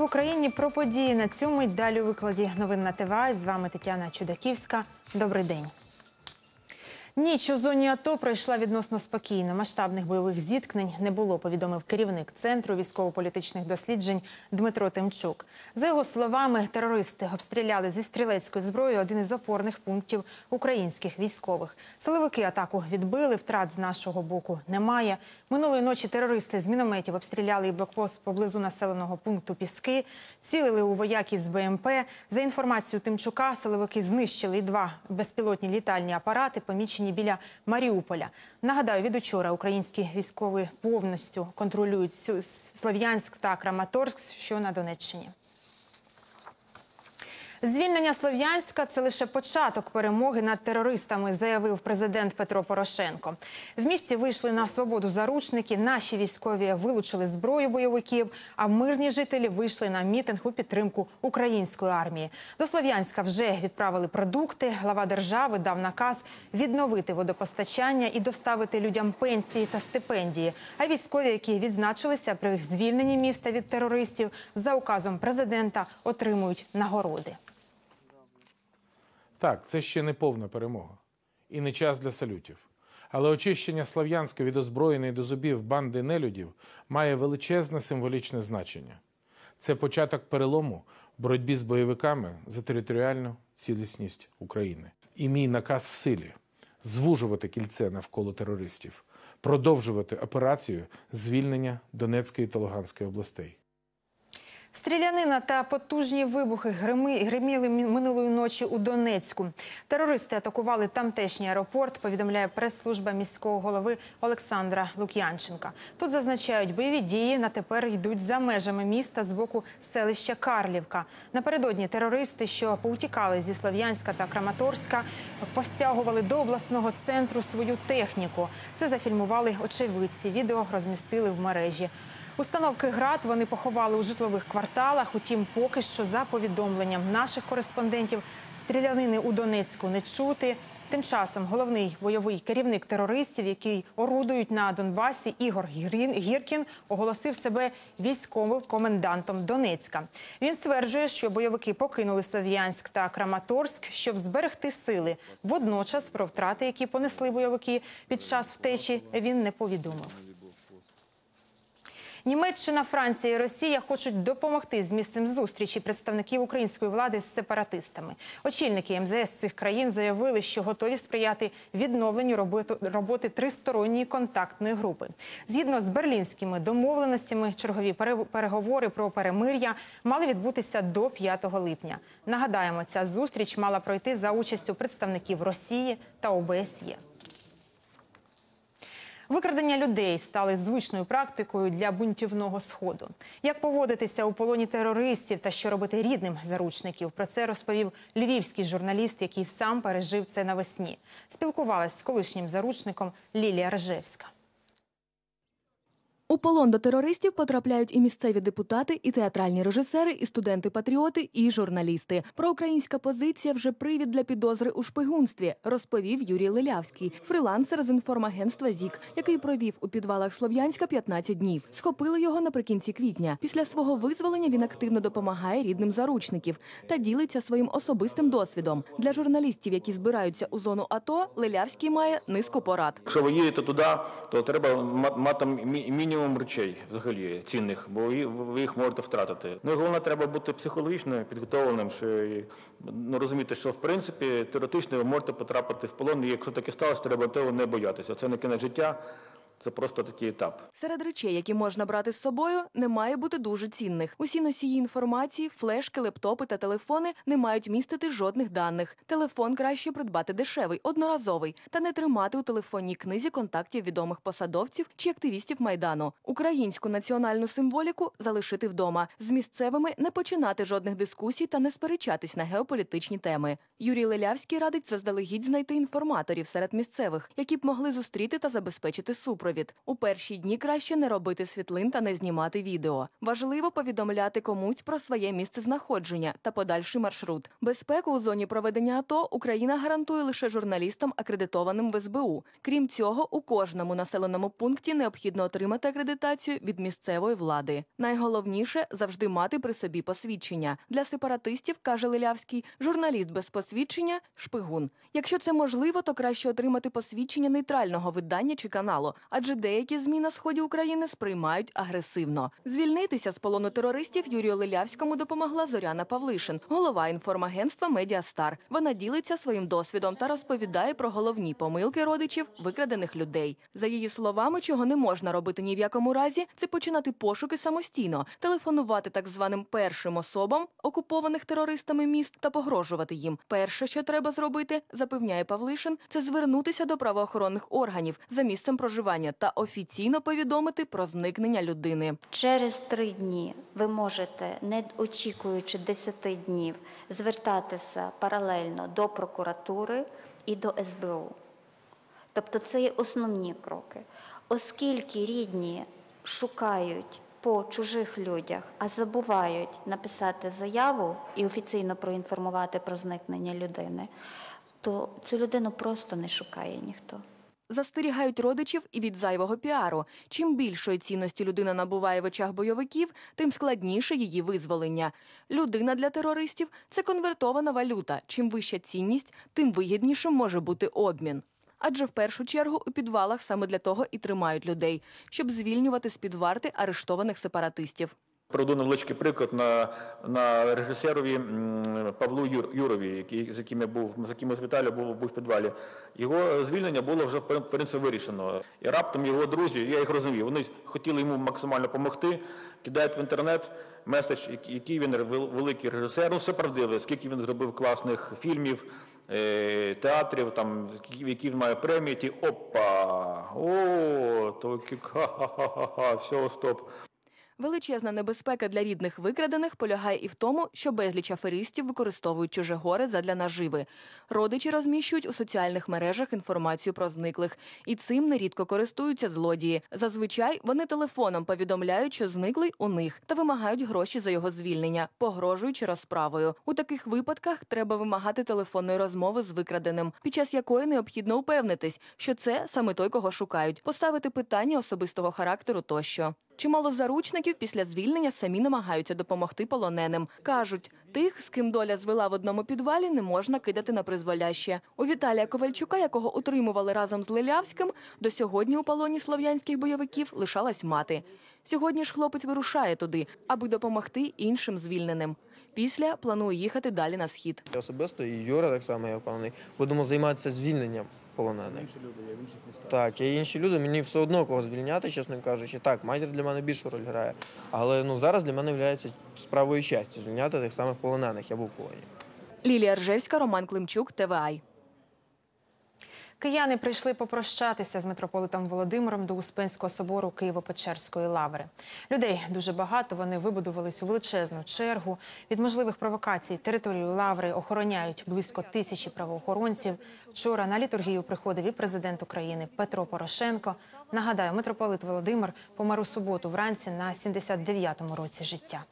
12 в Україні про події на цьому й далі у викладі новин на ТВА. З вами Тетяна Чудаківська. Добрий день. Ніч у зоні АТО пройшла відносно спокійно. Масштабних бойових зіткнень не було, повідомив керівник центру військово-політичних досліджень Дмитро Тимчук. За його словами, терористи обстріляли зі стрілецької зброї один із опорних пунктів українських військових. Силовики атаку відбили. Втрат з нашого боку немає. Минулої ночі терористи з мінометів обстріляли і блокпост поблизу населеного пункту Піски, цілили у вояків з БМП. За інформацією Тимчука, силовики знищили два безпілотні літальні апарати, помічені біля Маріуполя. Нагадаю, від учора українські військові повністю контролюють Слов'янськ та Краматорськ, що на Донеччині. Звільнення Слов'янська це лише початок перемоги над терористами, заявив президент Петро Порошенко. В місті вийшли на свободу заручники. Наші військові вилучили зброю бойовиків, а мирні жителі вийшли на мітинг у підтримку української армії. До Слов'янська вже відправили продукти. Глава держави дав наказ відновити водопостачання і доставити людям пенсії та стипендії. А військові, які відзначилися при звільненні міста від терористів, за указом президента отримують нагороди. Так, це ще не повна перемога і не час для салютів. Але очищення Слов'янська від озброєної до зубів банди нелюдів має величезне символічне значення. Це початок перелому в боротьбі з бойовиками за територіальну цілісність України. І мій наказ в силі звужувати кільце навколо терористів, продовжувати операцію звільнення Донецької та Луганської областей. Стрілянина та потужні вибухи гриміли минулої ночі у Донецьку. Терористи атакували тамтешній аеропорт, повідомляє прес-служба міського голови Олександра Лук'янченка. Тут зазначають, бойові дії на тепер йдуть за межами міста з боку селища Карлівка. Напередодні терористи, що поутікали зі Слов'янська та Краматорська, постягували до обласного центру свою техніку. Це зафільмували очевидці. Відео розмістили в мережі. Установки ГРАД вони поховали у житлових кварталах. Утім, поки що, за повідомленням наших кореспондентів, стрілянини у Донецьку не чути. Тим часом головний бойовий керівник терористів, який орудують на Донбасі, Ігор Гіркін, оголосив себе військовим комендантом Донецька. Він стверджує, що бойовики покинули Слов'янськ та Краматорськ, щоб зберегти сили. Водночас про втрати, які понесли бойовики під час втечі, він не повідомив. Німеччина, Франція і Росія хочуть допомогти з місцем зустрічі представників української влади з сепаратистами. Очільники МЗС цих країн заявили, що готові сприяти відновленню роботи, тристоронньої контактної групи. Згідно з берлінськими домовленостями, чергові пере- переговори про перемир'я мали відбутися до 5 липня. Нагадаємо, ця зустріч мала пройти за участю представників Росії та ОБСЄ. Викрадення людей стали звичною практикою для бунтівного сходу. Як поводитися у полоні терористів та що робити рідним заручників? Про це розповів львівський журналіст, який сам пережив це навесні. Спілкувалась з колишнім заручником Лілія Ржевська. У полон до терористів потрапляють і місцеві депутати, і театральні режисери, і студенти-патріоти, і журналісти. Проукраїнська позиція вже привід для підозри у шпигунстві, розповів Юрій Лилявський, фрилансер з інформагентства ЗІК, який провів у підвалах Слов'янська 15 днів. Схопили його наприкінці квітня. Після свого визволення він активно допомагає рідним заручників та ділиться своїм особистим досвідом. Для журналістів, які збираються у зону АТО, Лилявський має низку порад. Якщо ви їдете туди, то треба ма- мати мі- мінімум речей взагалі цінних, бо ви їх можете втратити. Ну і головне, треба бути психологічно підготовленим, що ну, розуміти, що в принципі теоретично ви можете потрапити в полон, і якщо таке сталося, треба того не боятися. Це не кінець життя, це просто такий етап. Серед речей, які можна брати з собою, не має бути дуже цінних. Усі носії інформації, флешки, лептопи та телефони не мають містити жодних даних. Телефон краще придбати дешевий, одноразовий, та не тримати у телефонній книзі контактів відомих посадовців чи активістів майдану. Українську національну символіку залишити вдома. З місцевими не починати жодних дискусій та не сперечатись на геополітичні теми. Юрій Лелявський радить заздалегідь знайти інформаторів серед місцевих, які б могли зустріти та забезпечити супровід. Супровід. У перші дні краще не робити світлин та не знімати відео. Важливо повідомляти комусь про своє місце знаходження та подальший маршрут. Безпеку у зоні проведення АТО Україна гарантує лише журналістам, акредитованим в СБУ. Крім цього, у кожному населеному пункті необхідно отримати акредитацію від місцевої влади. Найголовніше завжди мати при собі посвідчення. Для сепаратистів, каже Лилявський, журналіст без посвідчення шпигун. Якщо це можливо, то краще отримати посвідчення нейтрального видання чи каналу, адже деякі змі на сході України сприймають агресивно. Звільнитися з полону терористів Юрію Лилявському допомогла Зоряна Павлишин, голова інформагентства Медіастар. Вона ділиться своїм досвідом та розповідає про головні помилки родичів викрадених людей. За її словами, чого не можна робити ні в якому разі, це починати пошуки самостійно, телефонувати так званим першим особам окупованих терористами міст та погрожувати їм. Перше, що треба зробити, запевняє Павлишин, це звернутися до правоохоронних органів за місцем проживання та офіційно повідомити про зникнення людини. Через три дні ви можете, не очікуючи 10 днів, звертатися паралельно до прокуратури і до СБУ. Тобто це є основні кроки. Оскільки рідні шукають по чужих людях, а забувають написати заяву і офіційно проінформувати про зникнення людини, то цю людину просто не шукає ніхто. Застерігають родичів і від зайвого піару. Чим більшої цінності людина набуває в очах бойовиків, тим складніше її визволення. Людина для терористів це конвертована валюта. Чим вища цінність, тим вигіднішим може бути обмін. Адже в першу чергу у підвалах саме для того і тримають людей, щоб звільнювати з під варти арештованих сепаратистів. Приведу невеличкий приклад на, на режисерові Павлу Юр, Юрові, який, з яким я був, з яким з Віталієм був, був в підвалі. Його звільнення було вже в принципі вирішено. І раптом його друзі, я їх розумів, вони хотіли йому максимально допомогти, кидають в інтернет меседж, який- він великий режисер. Ну, все правдиве, скільки він зробив класних фільмів, е, театрів, там, які- він має премії, ті опа, о, то ха-ха-ха-ха, все, стоп. Величезна небезпека для рідних викрадених полягає і в тому, що безліч аферистів використовують чуже горе задля наживи. Родичі розміщують у соціальних мережах інформацію про зниклих, і цим нерідко користуються злодії. Зазвичай вони телефоном повідомляють, що зниклий у них, та вимагають гроші за його звільнення, погрожуючи розправою. У таких випадках треба вимагати телефонної розмови з викраденим, під час якої необхідно упевнитись, що це саме той, кого шукають, поставити питання особистого характеру тощо. Чимало заручників після звільнення самі намагаються допомогти полоненим. Кажуть, тих, з ким доля звела в одному підвалі, не можна кидати на призволяще. У Віталія Ковальчука, якого утримували разом з Лилявським, до сьогодні у полоні слов'янських бойовиків лишалась мати. Сьогодні ж хлопець вирушає туди, аби допомогти іншим звільненим. Після планує їхати далі на схід. Я особисто і Юра так само, я впевнений, будемо займатися звільненням полонених. Інші люди, є в інших містах. Так, є інші люди, мені все одно кого звільняти, чесно кажучи. Так, матір для мене більшу роль грає. Але ну, зараз для мене є справою щастя звільняти тих самих полонених. Я був в полоні. Лілія Ржевська, Роман Климчук, ТВАЙ. Кияни прийшли попрощатися з митрополитом Володимиром до Успенського собору Києво-Печерської лаври. Людей дуже багато. Вони вибудувались у величезну чергу. Від можливих провокацій територію лаври охороняють близько тисячі правоохоронців. Вчора на літургію приходив і президент України Петро Порошенко. Нагадаю, митрополит Володимир помер у суботу вранці на 79-му році життя.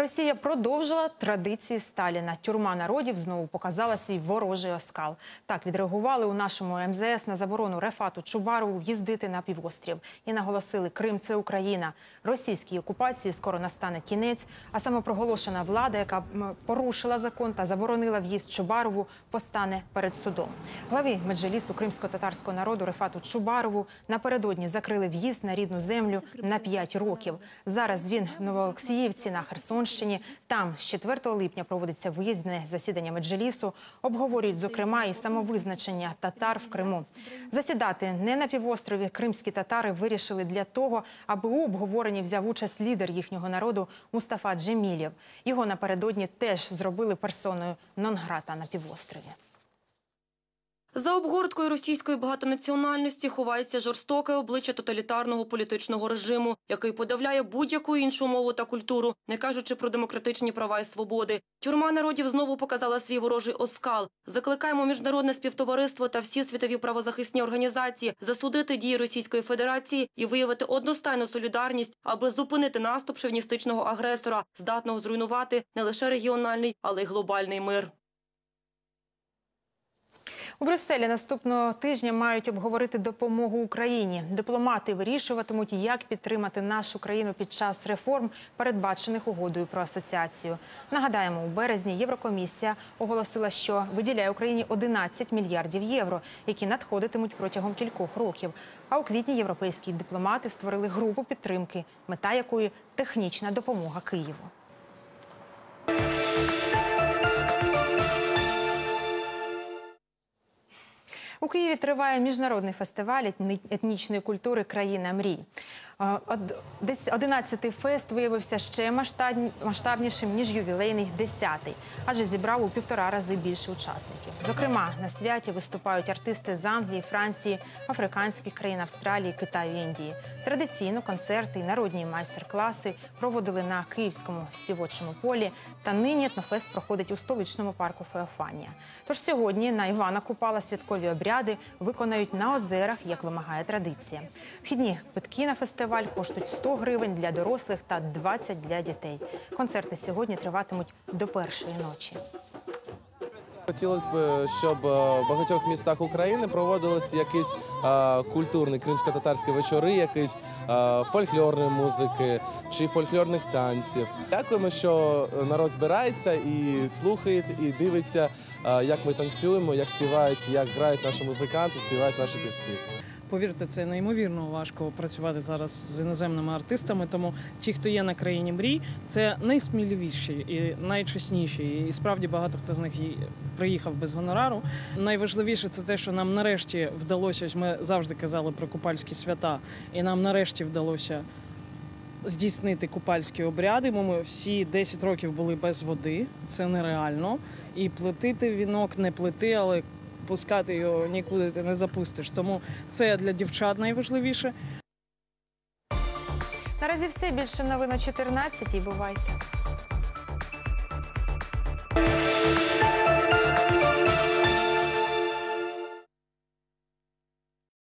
Росія продовжила традиції Сталіна. Тюрма народів знову показала свій ворожий оскал. Так відреагували у нашому МЗС на заборону Рефату Чубарову в'їздити на півострів і наголосили, Крим це Україна. Російській окупації скоро настане кінець. А самопроголошена влада, яка порушила закон та заборонила в'їзд Чубарову, постане перед судом. Главі меджелісу кримсько-татарського народу Рефату Чубарову напередодні закрили в'їзд на рідну землю на 5 років. Зараз він в Новоолексіївці на Херсонщині. Там з 4 липня проводиться виїзне засідання меджелісу. Обговорюють, зокрема, і самовизначення татар в Криму. Засідати не на півострові кримські татари вирішили для того, аби у обговоренні взяв участь лідер їхнього народу Мустафа Джемілєв. Його напередодні теж зробили персоною нон-грата на півострові. За обгорткою російської багатонаціональності ховається жорстоке обличчя тоталітарного політичного режиму, який подавляє будь-яку іншу мову та культуру, не кажучи про демократичні права і свободи. Тюрма народів знову показала свій ворожий оскал. Закликаємо міжнародне співтовариство та всі світові правозахисні організації засудити дії Російської Федерації і виявити одностайну солідарність, аби зупинити наступ шовіністичного агресора, здатного зруйнувати не лише регіональний, але й глобальний мир. У Брюсселі наступного тижня мають обговорити допомогу Україні. Дипломати вирішуватимуть, як підтримати нашу країну під час реформ, передбачених угодою про асоціацію. Нагадаємо, у березні Єврокомісія оголосила, що виділяє Україні 11 мільярдів євро, які надходитимуть протягом кількох років. А у квітні європейські дипломати створили групу підтримки, мета якої технічна допомога Києву. У Києві триває міжнародний фестиваль етні- етнічної культури Країна мрій. Е, од- Десь 11-й фест виявився ще масштаб- масштабнішим ніж ювілейний 10-й, адже зібрав у півтора рази більше учасників. Зокрема, на святі виступають артисти з Англії, Франції, африканських країн Австралії, Китаю, Індії. Традиційно концерти і народні майстер-класи проводили на київському співочому полі. Та нині етнофест проходить у столичному парку Феофанія. Тож сьогодні на Івана Купала святкові обряди виконають на озерах, як вимагає традиція. Вхідні квитки на фестиваль коштують 100 гривень для дорослих та 20 для дітей. Концерти сьогодні триватимуть до першої ночі. Хотілося б, щоб е, в багатьох містах України проводились якісь е, культурні кримсько-татарські вечори, якісь е, фольклорної музики чи фольклорних танців. Дякуємо, що народ збирається і слухає, і дивиться, е, як ми танцюємо, як співають, як грають наші музиканти, співають наші півці. Повірте, це неймовірно важко працювати зараз з іноземними артистами. Тому ті, хто є на країні мрій, це найсміливіші і найчесніші. І справді багато хто з них приїхав без гонорару. Найважливіше це те, що нам нарешті вдалося. ось Ми завжди казали про купальські свята, і нам нарешті вдалося. Здійснити купальські обряди, бо ми всі 10 років були без води, це нереально. І плетити вінок не плети, але пускати його нікуди ти не запустиш. Тому це для дівчат найважливіше. Наразі все більше новин о 14 Бувайте.